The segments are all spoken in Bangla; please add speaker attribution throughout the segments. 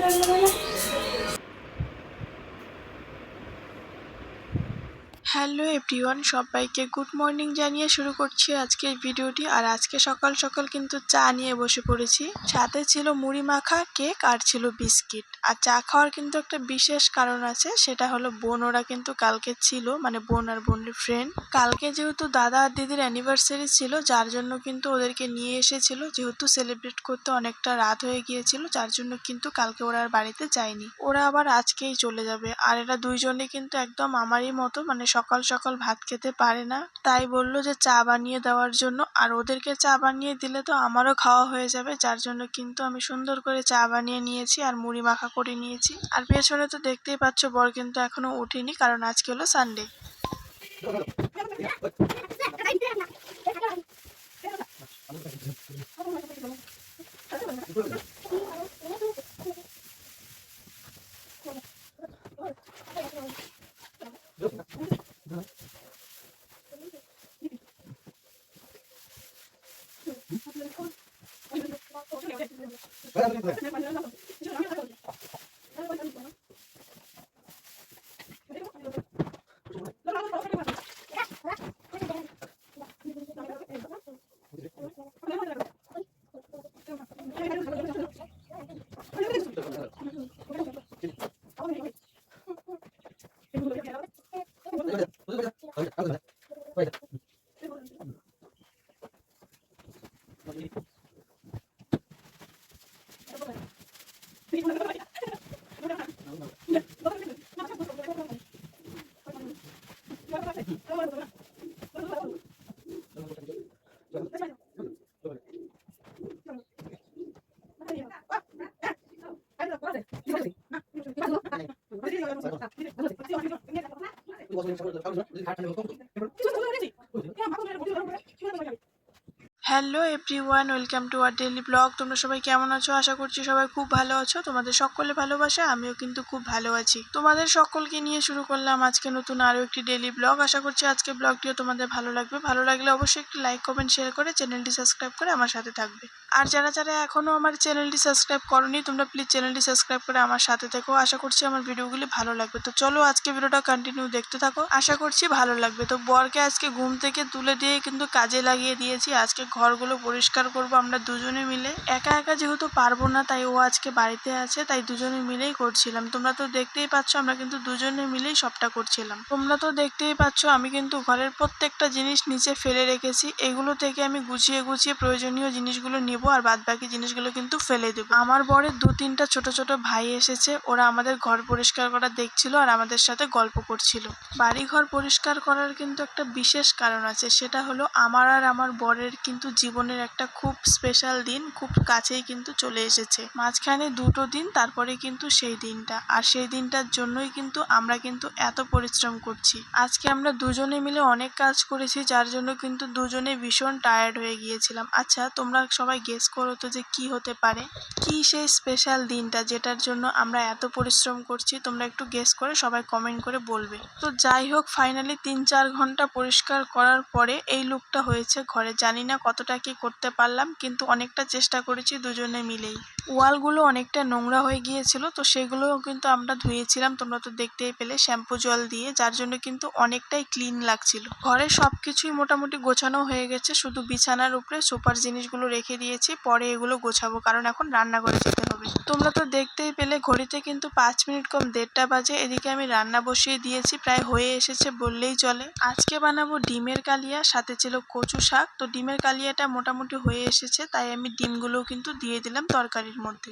Speaker 1: la novela? হ্যালো এভরিওয়ান, সবাইকে গুড মর্নিং জানিয়ে শুরু করছি আজকের ভিডিওটি। আর আজকে সকাল সকাল কিন্তু চা নিয়ে বসে পড়েছি। সাথে ছিল মুড়ি মাখা, কেক আর ছিল বিস্কিট। আর চা খাওয়ার কিন্তু একটা বিশেষ কারণ আছে, সেটা হলো বোন, ওরা কিন্তু কালকে ছিল মানে বোন আর বোনের ফ্রেন্ড কালকে যেহেতু দাদা আর দিদির অ্যানিভার্সারি ছিল, যার জন্য কিন্তু ওদেরকে নিয়ে এসেছিল। যেহেতু সেলিব্রেট করতে অনেকটা রাত হয়ে গিয়েছিল, যার জন্য কিন্তু কালকে ওরা আর বাড়িতে যায়নি। ওরা আবার আজকেই চলে যাবে। আর এরা দুইজনে কিন্তু একদম আমারই মতো মানে সকাল সকাল সকাল ভাত খেতে পারে না। তাই বলল যে, চা বানিয়ে দেওয়ার জন্য। আর ওদেরকে চা বানিয়ে দিলে তো আমারও খাওয়া হয়ে যাবে। যার জন্য কিন্তু আমি সুন্দর করে চা বানিয়ে নিয়েছি আর মুড়ি মাখা করে নিয়েছি। আর পেছনে তো দেখতেই পাচ্ছ বর কিন্তু এখনও উঠিনি কারণ আজকে হলো Sunday 我只能抽我只能我这有点有有有有有 hello everyone, welcome to our daily blog. তোমরা সবাই কেমন আছো? আশা করছি সবাই খুব ভালো আছো। তোমাদের সকলে ভালোবাসা, আমিও কিন্তু খুব ভালো আছি। তোমাদের সকলকে নিয়ে শুরু করলাম আজকে নতুন আরও একটি ডেলি ব্লগ। আশা করছি আজকে ব্লগটিও তোমাদের ভালো লাগবে। ভালো লাগলে অবশ্যই একটি লাইক, কমেন্ট শেয়ার করে চ্যানেলটি সাবস্ক্রাইব করে আমার সাথে থাকবে। আর যারা যারা এখনও আমার চ্যানেলটি সাবস্ক্রাইব করনি, তোমরা প্লিজ চ্যানেলটি সাবস্ক্রাইব করে আমার সাথে থেকো। আশা করছি আমার ভিডিওগুলি ভালো লাগবে। তো চলো আজকে ভিডিওটা কন্টিনিউ দেখতে থাকো। আশা করছি ভালো লাগবে। তো বরকে আজকে ঘুম থেকে তুলে দিয়ে কিন্তু কাজে লাগিয়ে দিয়েছি। আজকে ঘরগুলো পরিষ্কার করব আমরা দুজনে মিলে। একা একা যেহেতু পারব না, তাই ও আজকে বাড়িতে আছে, তাই দুজনে মিলেই করছিলাম। তোমরা তো দেখতেই পাচ্ছ আমরা কিন্তু দুজনে মিলেই সবটা করছিলাম। তোমরা তো দেখতেই পাচ্ছ আমি কিন্তু ঘরের প্রত্যেকটা জিনিস নিচে ফেলে রেখেছি। এগুলো থেকে আমি গুছিয়ে গুছিয়ে প্রয়োজনীয় জিনিসগুলো নিব আর বাদ বাকি জিনিসগুলো কিন্তু ফেলে দেবো। আমার বরের দু তিনটা ছোট ছোট ভাই এসেছে, ওরা আমাদের ঘর পরিষ্কার করা দেখছিল আর আমাদের সাথে গল্প করছিল। বাড়ি ঘর পরিষ্কার করার কিন্তু একটা বিশেষ কারণ আছে, সেটা হলো আমার আর আমার বরের কিন্তু জীবনের একটা খুব স্পেশাল দিন, খুব কাছেই কিন্তু চলে এসেছে। মাঝখানে দুটো দিন, তারপরে কিন্তু সেই দিনটা। আর সেই দিনটার জন্যই কিন্তু আমরা কিন্তু এত পরিশ্রম করছি। আজকে আমরা দুজনে মিলে অনেক কাজ করেছি, যার জন্য কিন্তু দুজনে ভীষণ টায়ার্ড হয়ে গিয়েছিলাম। আচ্ছা তোমরা সবাই গেস করো তো যে কি হতে পারে। কি সেই স্পেশাল দিনটা যেটার জন্য আমরা এত পরিশ্রম করছি, তোমরা একটু গেস করে সবাই কমেন্ট করে বলবে। তো যাই হোক ফাইনালি তিন চার ঘণ্টা পরিষ্কার করার পরে এই লুকটা হয়েছে ঘরে। জানি না কতটা কি করতে পারলাম, কিন্তু অনেকটা চেষ্টা করেছি দুজনে মিলেই। ওয়ালগুলো অনেকটা নোংরা হয়ে গিয়েছিল, তো সেগুলোও কিন্তু আমরা ধুয়েছিলাম। তোমরা তো দেখতেই পেলে, শ্যাম্পু জল দিয়ে, যার জন্য কিন্তু অনেকটাই ক্লিন লাগছিল। ঘরে সব কিছুই মোটামুটি গোছানো হয়ে গেছে, শুধু বিছানার উপরে সুপার জিনিসগুলো রেখে দিয়েছি, পরে এগুলো গোছাবো, কারণ এখন রান্নাঘরে যেতে হবে। তোমরা তো দেখতেই পেলে, ঘড়িতে কিন্তু পাঁচ মিনিট কম, দেড়টা বাজে, এদিকে আমি রান্না বসিয়ে দিয়েছি, প্রায় হয়ে এসেছে বললেই চলে। আজকে বানাবো ডিমের কালিয়া, সাথে ছিল কচু শাক। তো ডিমের কালিয়াটা মোটামুটি হয়ে এসেছে, তাই আমি ডিমগুলোও কিন্তু দিয়ে দিলাম তরকারির মধ্যে।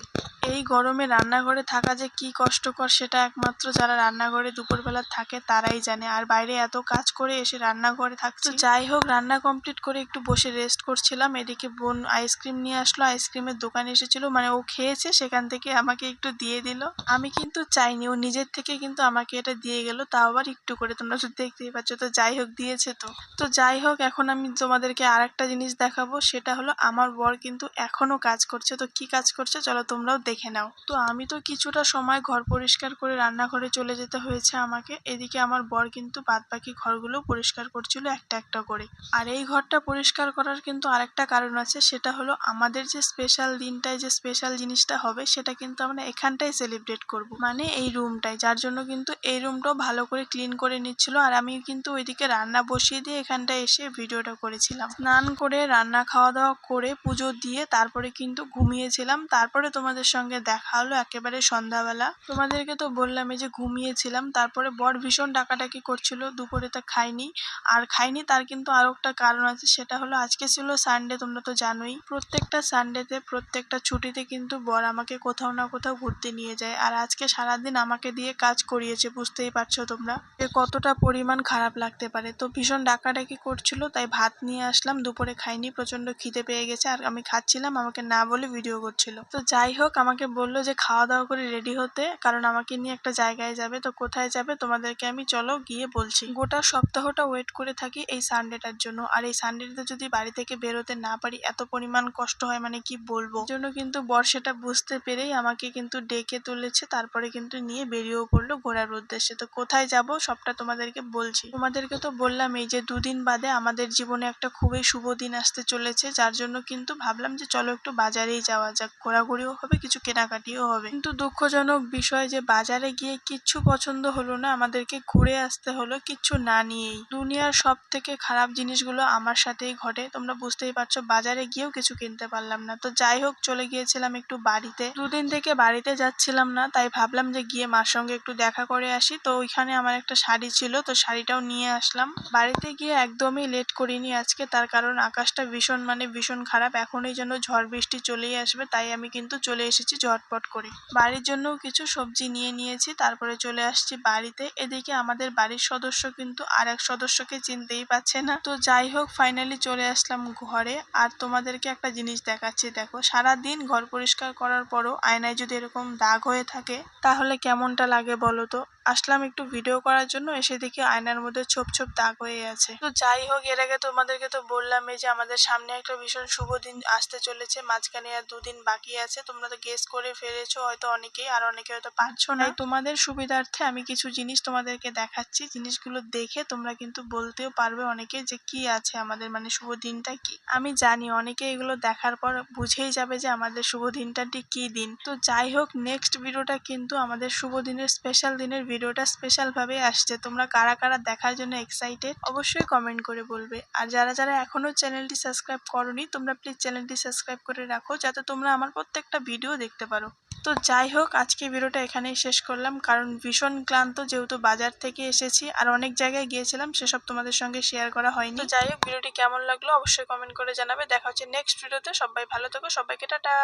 Speaker 1: এই গরমে রান্নাঘরে থাকা যে কি কষ্টকর, সেটা একমাত্র যারা রান্নাঘরে দুপুরবেলা থাকে, তারাই জানে। আর বাইরে এত কাজ করে এসে রান্নাঘরে থাকছে। যাই হোক, রান্না কমপ্লিট করে একটু বসে রেস্ট করছিলাম। এদিকে বোন আইসক্রিম নিয়ে আসলো, আইসক্রিমের দোকানে এসেছিল মানে ও খেয়েছে, সেখান থেকে আমাকে একটু দিয়ে দিল। আমি কিন্তু চাইনি, ও নিজের থেকে কিন্তু আমাকে এটা দিয়ে গেল, তাও আবার একটু করে, তোমরা শুধু দেখতেই পাচ্ছ, তো যাই হোক, দিয়েছে তো। তো যাই হোক, এখন আমি তোমাদেরকে আর একটা জিনিস দেখাবো, সেটা হলো আমার বর কিন্তু এখনও কাজ করছে, তো কি কাজ করছে চলো তোমরাও দেখে নাও। তো আমি তো কিছুটা সময় ঘর পরিষ্কার করে রান্নাঘরে চলে যেতে হয়েছে আমাকে, এদিকে আমার বর কিন্তু বাদ বাকি ঘরগুলো পরিষ্কার করছিল একটা একটা করে। আর এই ঘরটা পরিষ্কার করার কিন্তু আরেকটা কারণ আছে, সেটা হলো আমাদের যে স্পেশাল দিনটায় যে স্পেশাল জিনিসটা হবে, সেটা কিন্তু আমরা এখানটাই সেলিব্রেট করব। মানে এই রুমটাই যার জন্য কিন্তু এই রুমটাও ভালো করে ক্লিন করে নিচ্ছিল। আর আমি কিন্তু ওইদিকে রান্না বসিয়ে দিয়ে এখানটায় এসে ভিডিওটা করেছিলাম। স্নান করে, রান্না খাওয়া দাওয়া করে, পুজো দিয়ে তারপরে কিন্তু ঘুমিয়েছিলাম। তারপরে তোমাদের সঙ্গে দেখা হলো একেবারে সন্ধ্যাবেলা। তোমাদেরকে তো বললাম এই যে ঘুমিয়েছিলাম, তারপরে বর ভীষণ ডাকাডাকি করছিল, দুপুরে তো খাইনি। আর খাইনি, তার কিন্তু আরও একটা কারণ আছে, সেটা হলো আজকে ছিল সানডে তোমরা তো জানোই। প্রত্যেকটা সানডেতে প্রত্যেকটা ছুটিতে কিন্তু বর আমাকে কোথাও না কোথাও ঘুরতে নিয়ে যায়। আর আজকে সারাদিন আমাকে দিয়ে কাজ করিয়েছে, বুঝতেই পারছ তোমরা। যে কতটা পরিমাণ খারাপ লাগতে পারে। তো ভীষণ ডাকাডাকি করছিল, তাই ভাত নিয়ে আসলাম, দুপুরে খাইনি প্রচণ্ড খিদে পেয়ে গেছে, আর আমি খাচ্ছিলাম, আমাকে না বলে ভিডিও করছিল। তো যাই হোক, আমাকে বলল যে খাওয়া দাওয়া করে রেডি হতে, কারণ আমাকে নিয়ে একটা জায়গায় যাবে। তো কোথায় যাবে, তোমাদেরকে আমি চলো গিয়ে বলছি। গোটা সপ্তাহটা ওয়েট করে থাকি এই সানডেটার জন্য। আর এই সানডেটাতে যদি বাড়ি থেকে বেরোতে না পারি, এত পরিমাণ কষ্ট হয় মানে কি বলব? জন্য কিন্তু বর সেটা বুঝতে পেরেই আমাকে কিন্তু ডেকে তুলেছে, তারপরে কিন্তু নিয়ে বেরিয়েও পড়ল ঘোরার উদ্দেশ্যে। তো কোথায় যাব সবটা তোমাদেরকে বলছি। তোমাদেরকে তো বললাম এই যে দুদিন বাদে আমাদের জীবনে একটা খুবই শুভ দিন আসতে চলেছে, যার জন্য কিন্তু ভাবলাম যে চলো একটু বাজারেই যাওয়া যাক। ঘোরাঘুরিও হবে, কিছু কেনাকাটিও হবে। কিন্তু দুঃখজনক বিষয় যে বাজারে গিয়ে কিচ্ছু পছন্দ হলো না, আমাদেরকে ঘুরে আসতে হলো কিচ্ছু না নিয়েই। দুনিয়ার সব থেকে খারাপ জিনিসগুলো আমার সাথেই ঘটে, তোমরা বুঝতেই পারছ, বাজারে গিয়েও কিছু কিনতে পারলাম না। তো যাই হোক, চলে গিয়েছিলাম একটু বাড়িতে। দুদিন থেকে বাড়িতে যাচ্ছিলাম না, তাই ভাবলাম যে গিয়ে মার সঙ্গে একটু দেখা করে আসি। তো ওইখানে আমার একটা শাড়ি ছিল, তো শাড়িটাও নিয়ে আসলাম। বাড়িতে গিয়ে একদমই লেট করিনি আজকে, তার কারণ আকাশটা ভীষণ মানে ভীষণ খারাপ। এখনই যেন ঝড় বৃষ্টি চলেই আসবে, তাই আমি কিন্তু চলে এসেছি ঝটপট করে। বাড়ির জন্য কিছু সবজি নিয়ে নিয়েছি, তারপরে চলে আসছি বাড়িতে। এদিকে আমাদের বাড়ির সদস্য কিন্তু আর এক সদস্যকে চিনতেই পারছে না। তো যাই হোক ফাইনালি চলে আসলাম ঘরে। আর তোমাদেরকে একটা জিনিস দেখাচ্ছি, দেখো। সারা দিন ঘর পরিষ্কার করার পরও আয়নায় যদি এরকম দাগ হয়ে থাকে, তাহলে কেমনটা লাগে বলো তো? আসলাম একটু ভিডিও করার জন্য, এসে দেখি আয়নার মধ্যে ছোপ ছোপ দাগ হয়ে আছে। তো যাই হোক, এর আগে তোমাদেরকে তো বললাম এই যে আমাদের সামনে একটা ভীষণ শুভ দিন আসতে চলেছে, মাঝখানে আর দুদিন বাকি আছে। তোমরা তো গেস করে ফেলেছো, হয়তো অনেকেই, আর অনেকে হয়তো পারছ না। তোমাদের সুবিধার্থে আমি কিছু জিনিস তোমাদেরকে দেখাচ্ছি। জিনিসগুলো দেখে তোমরা কিন্তু বলতেও পারবে অনেকে যে কি আছে আমাদের মানে শুভ দিনটা কি? আমি জানি অনেকে এগুলো দেখার পর বুঝেই যাবে যে আমাদের শুভ দিনটা কি দিন। তো যাই হোক নেক্সট ভিডিওটা কিন্তু আমাদের শুভ দিনের স্পেশাল দিনের ভিডিওটা স্পেশাল ভাবে আসছে। তোমরা কারা কারা দেখার জন্য এক্সাইটেড অবশ্যই কমেন্ট করে বলবে। আর যারা যারা এখনও চ্যানেলটি সাবস্ক্রাইব করনি, তোমরা প্লিজ চ্যানেলটি সাবস্ক্রাইব করে রাখো, যাতে তোমরা আমার প্রত্যেকটা ভিডিও দেখতে পারো। তো যাই হোক, আজকে ভিডিওটা এখানেই শেষ করলাম। কারণ ভীষণ ক্লান্ত যেহেতু বাজার থেকে এসেছি, আর অনেক জায়গায় গিয়েছিলাম, সেসব তোমাদের সঙ্গে শেয়ার করা হয়নি। তো যাই হোক, ভিডিওটি কেমন লাগল অবশ্যই কমেন্ট করে জানাবে। দেখা হচ্ছে নেক্সট ভিডিওতে সবাই ভালো থেকো, সবাইকে টাটা।